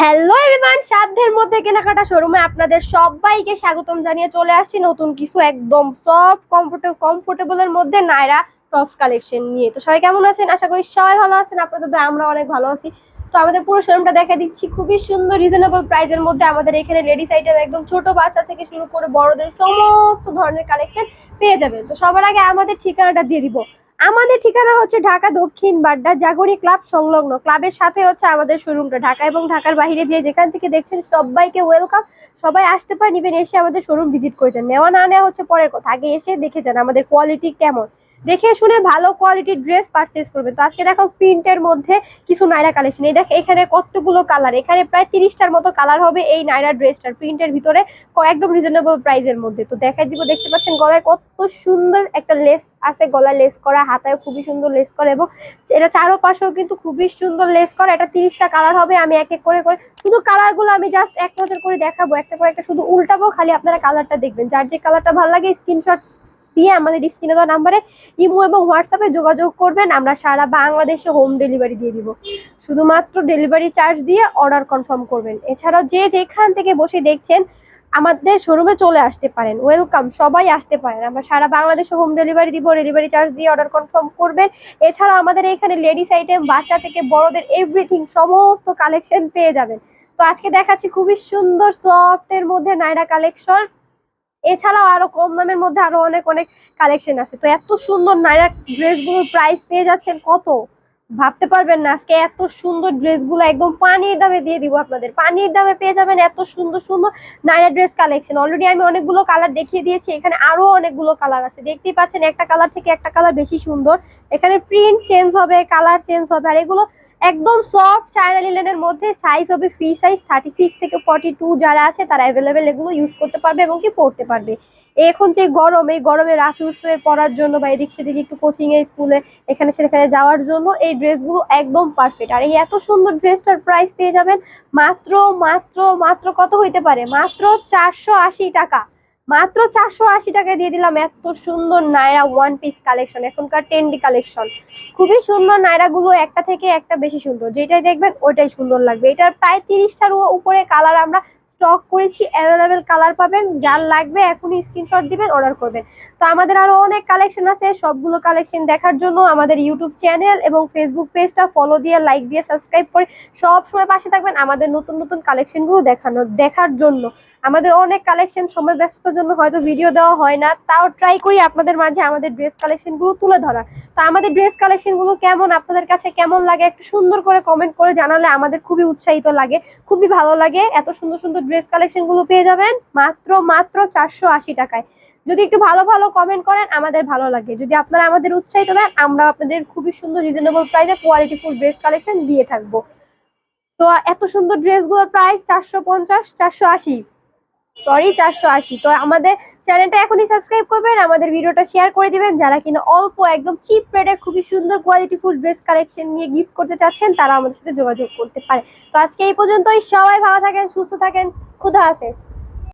Hello everyone সাধ্যের মধ্যে কেনাকাটা শোরুমে আপনাদের সবাইকে স্বাগতম জানিয়ে চলে আসছি নতুন কিছু একদম সফট কমফোর্টেবল কমফোর্টেবলের মধ্যে নাইরা টপস কালেকশন নিয়ে। তো সবাই কেমন আছেন? আশা করি সবাই ভালো আছেন, আপনাদের তো আমরা অনেক ভালো আছি। তো আমাদের পুরো শোরুমটা দেখা দিচ্ছি, খুবই সুন্দর রিজনেবল প্রাইসের মধ্যে আমাদের এখানে লেডিস আইটেম একদম ছোট বাচ্চা থেকে শুরু করে বড়দের সমস্ত ধরনের কালেকশন পেয়ে যাবেন। তো সবার আগে আমাদের ঠিকানাটা দিয়ে দিব। আমাদের ঠিকানা হচ্ছে ঢাকা দক্ষিণ বাড্ডা জাগরি ক্লাব সংলগ্ন। ক্লাবের সাথে হচ্ছে আমাদের শোরুমটা ঢাকা এবং ঢাকার বাইরে যে যেখান থেকে দেখছেন সবাইকে ওয়েলকাম সবাই আসতে পারেন ইভেন এসে আমাদের শোরুম ভিজিট করেছেন। নেওয়া না নেওয়া হচ্ছে পরের কথা। আগে এসে দেখে যান আমাদের কোয়ালিটি কেমন। দেখে শুনে ভালো কোয়ালিটির ড্রেস পারচেস করবেন তো আজকে দেখো প্রিন্টের মধ্যে কিছু নাইরা কালেকশন এই দেখো, এখানে কতগুলো কালার এখানে প্রায় তিরিশটার মতো কালার হবে এই নাইরা ড্রেসটার প্রিন্টের ভিতরে একদম রিজনেবল প্রাইসের মধ্যে। তো দেখাই দিব, দেখতে পাচ্ছেন গলায় কত সুন্দর একটা লেস আছে, গলায় লেস করা হাতায় খুবই সুন্দর লেস করা এবং এটা চারো পাশেও কিন্তু খুবই সুন্দর লেস করা। এটা তিরিশটা কালার হবে, আমি এক এক করে করে, শুধু কালারগুলো আমি জাস্ট এক নজর করে দেখাবো। একটা করে একটা শুধু উল্টাবো, খালি আপনারা কালারটা দেখবেন। যার যে কালারটা ভালো লাগে স্ক্রিনশট দিয়ে আমাদের স্ক্রিনে দেওয়া নাম্বারে ইমো এবং হোয়াটসঅ্যাপে যোগাযোগ করবেন। আমরা সারা বাংলাদেশে হোম ডেলিভারি দিয়ে দিব। শুধুমাত্র ডেলিভারি চার্জ দিয়ে অর্ডার কনফার্ম করবেন। এছাড়াও যে যেখান থেকে বসে দেখছেন, আমাদের শোরুমে চলে আসতে পারেন। ওয়েলকাম সবাই আসতে পারেন। আমরা সারা বাংলাদেশে হোম ডেলিভারি দিব ডেলিভারি চার্জ দিয়ে অর্ডার কনফার্ম করবেন। এছাড়া আমাদের এখানে লেডিস আইটেম বাচ্চা থেকে বড়দের এভরিথিং সমস্ত কালেকশন পেয়ে যাবেন। তো আজকে দেখাচ্ছি খুবই সুন্দর সফট এর মধ্যে নাইরা কালেকশন এছাড়াও আরও কম দামের মধ্যে আরও অনেক অনেক কালেকশন আছে। তো এত সুন্দর নাইরা ড্রেসগুলোর প্রাইস পেয়ে যাচ্ছেন কত? ভাবতে পারবেন না, আজকে এত সুন্দর ড্রেসগুলো একদম পানির দামে দিয়ে দিব আপনাদের। পানির দামে পেয়ে যাবেন এত সুন্দর সুন্দর নাইরা ড্রেস কালেকশন অলরেডি আমি অনেকগুলো কালার দেখিয়ে দিয়েছি, এখানে আরও অনেকগুলো কালার আছে। দেখতেই পাচ্ছেন একটা কালার থেকে একটা কালার বেশি সুন্দর। এখানে প্রিন্ট চেঞ্জ হবে কালার চেঞ্জ হবে, আর এগুলো একদম সফট চায়না লিলেনের মধ্যে সাইজ হবে ফ্রি সাইজ থার্টি সিক্স থেকে ফর্টি টু যারা আছে তারা অ্যাভেলেবেল এগুলো ইউজ করতে পারবে এবং কি পড়তে পারবে। এখন যে গরম, এই গরমে রাফ ইউজ হয়ে পড়ার জন্য বা এদিক সেদিক একটু কোচিং এ স্কুলে এখানে সেখানে যাওয়ার জন্য এই ড্রেসগুলো একদম পারফেক্ট আর এই এত সুন্দর ড্রেসটার প্রাইস পেয়ে যাবেন মাত্র মাত্র মাত্র কত হইতে পারে? মাত্র চারশো আশি টাকা। মাত্র চারশো আশি টাকায় দিয়ে দিলাম এত সুন্দর নায়রা ওয়ান পিস কালেকশন এখনকার টেন্ডি কালেকশন খুবই সুন্দর নায়রাগুলো একটা থেকে একটা বেশি সুন্দর। যেটাই দেখবেন ওইটাই সুন্দর লাগবে। এটার প্রায় তিরিশটার উপরে কালার আমরা স্টক করেছি অ্যাভেলেবেল কালার পাবেন। যার লাগবে এখনই স্ক্রিনশট দিবেন অর্ডার করবেন। তো আমাদের আরও অনেক কালেকশন আছে। সবগুলো কালেকশন দেখার জন্য আমাদের ইউটিউব চ্যানেল এবং ফেসবুক পেজটা ফলো দিয়ে লাইক দিয়ে সাবস্ক্রাইব করে সব সময় পাশে থাকবেন আমাদের নতুন নতুন কালেকশনগুলো দেখানো দেখার জন্য। আমাদের অনেক কালেকশন সময় ব্যস্ততার জন্য হয়তো ভিডিও দেওয়া হয় না, তাও ট্রাই করি আপনাদের মাঝে আমাদের ড্রেস কালেকশনগুলো তুলে ধরার। তো আমাদের ড্রেস কালেকশনগুলো কেমন, আপনাদের কাছে কেমন লাগে একটু সুন্দর করে কমেন্ট করে জানালে আমাদের খুবই উৎসাহিত লাগে, খুবই ভালো লাগে। এত সুন্দর সুন্দর ড্রেস কালেকশনগুলো পেয়ে যাবেন মাত্র মাত্র চারশো আশি টাকায়। যদি একটু ভালো ভালো কমেন্ট করেন, আমাদের ভালো লাগে। যদি আপনারা আমাদের উৎসাহিত দেন, আমরা আপনাদের খুবই সুন্দর রিজনেবল প্রাইসে কোয়ালিটিফুল ড্রেস কালেকশন দিয়ে থাকব। তো এত সুন্দর ড্রেসগুলোর প্রাইস চারশো পঞ্চাশ, চারশো আশি। সরি চারশো আশি। তো আমাদের চ্যানেলটা এখনই সাবস্ক্রাইব করবেন, আমাদের ভিডিওটা শেয়ার করে দিবেন। যারা কিনা অল্প, একদম চিপ রেটে খুবই সুন্দর কোয়ালিটি কোয়ালিটিফুল ড্রেস কালেকশন নিয়ে গিফট করতে চাচ্ছেন, তারা আমাদের সাথে যোগাযোগ করতে পারে। তো আজকে এই পর্যন্তই। সবাই ভালো থাকেন, সুস্থ থাকেন। খুদা হাফেজ।